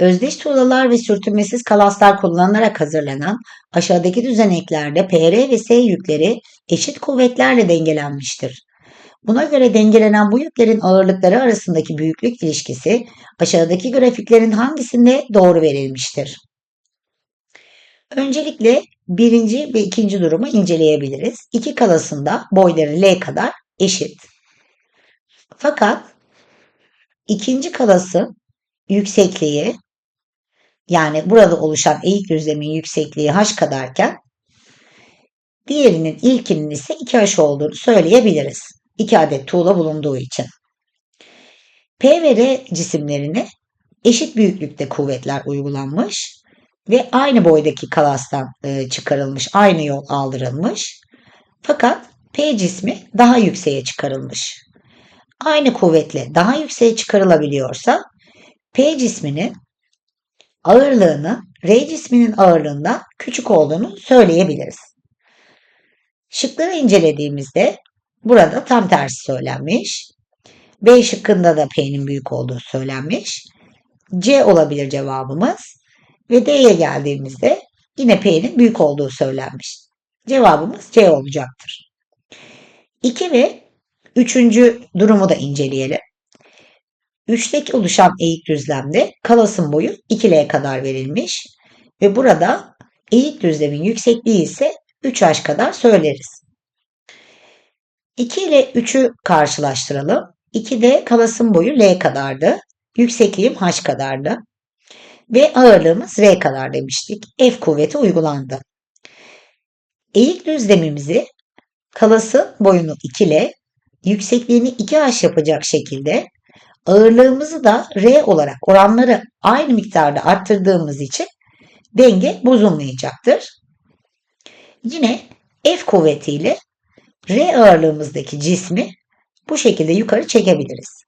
Özdeş tuğlalar ve sürtünmesiz kalaslar kullanılarak hazırlanan aşağıdaki düzeneklerde PR ve S yükleri eşit kuvvetlerle dengelenmiştir. Buna göre dengelenen bu yüklerin ağırlıkları arasındaki büyüklük ilişkisi aşağıdaki grafiklerin hangisinde doğru verilmiştir? Öncelikle birinci ve ikinci durumu inceleyebiliriz. İki kalasında boyları L kadar eşit. Fakat ikinci kalasın yüksekliği yani burada oluşan eğik düzlemin yüksekliği h kadarken diğerinin ilkinin ise 2h olduğunu söyleyebiliriz. 2 adet tuğla bulunduğu için. P ve R cisimlerine eşit büyüklükte kuvvetler uygulanmış ve aynı boydaki kalastan e, çıkarılmış, aynı yol aldırılmış. Fakat P cismi daha yükseğe çıkarılmış. Aynı kuvvetle daha yükseğe çıkarılabiliyorsa P cisminin ağırlığını R cisminin ağırlığından küçük olduğunu söyleyebiliriz. Şıkları incelediğimizde burada tam tersi söylenmiş. B şıkkında da P'nin büyük olduğu söylenmiş. C olabilir cevabımız. Ve D'ye geldiğimizde yine P'nin büyük olduğu söylenmiş. Cevabımız C olacaktır. 2 ve 3. durumu da inceleyelim. 3'teki oluşan eğik düzlemde kalasın boyu 2L kadar verilmiş ve burada eğik düzlemin yüksekliği ise 3H kadar söyleriz. 2 ile 3'ü karşılaştıralım. 2'de kalasın boyu L kadardı. Yüksekliğim H kadardı. Ve ağırlığımız R kadar demiştik. F kuvveti uygulandı. Eğik düzlemimizi kalasın boyunu 2 L, yüksekliğini 2H yapacak şekilde ağırlığımızı da R olarak oranları aynı miktarda arttırdığımız için denge bozulmayacaktır. Yine F kuvvetiyle R ağırlığımızdaki cismi bu şekilde yukarı çekebiliriz.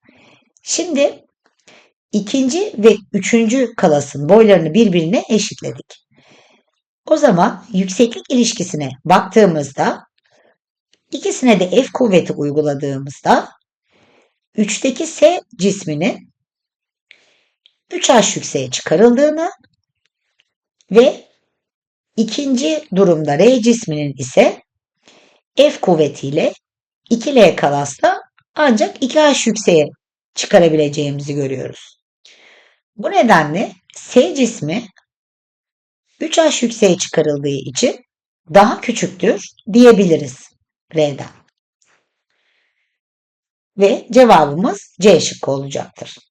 Şimdi ikinci ve üçüncü kalasın boylarını birbirine eşitledik. O zaman yükseklik ilişkisine baktığımızda ikisine de F kuvveti uyguladığımızda 3'teki S cisminin 3H yükseğe çıkarıldığını ve ikinci durumda R cisminin ise F kuvvetiyle 2L kalasla ancak 2H yükseğe çıkarabileceğimizi görüyoruz. Bu nedenle S cismi 3H yükseğe çıkarıldığı için daha küçüktür diyebiliriz R'den. Ve cevabımız C şıkkı olacaktır.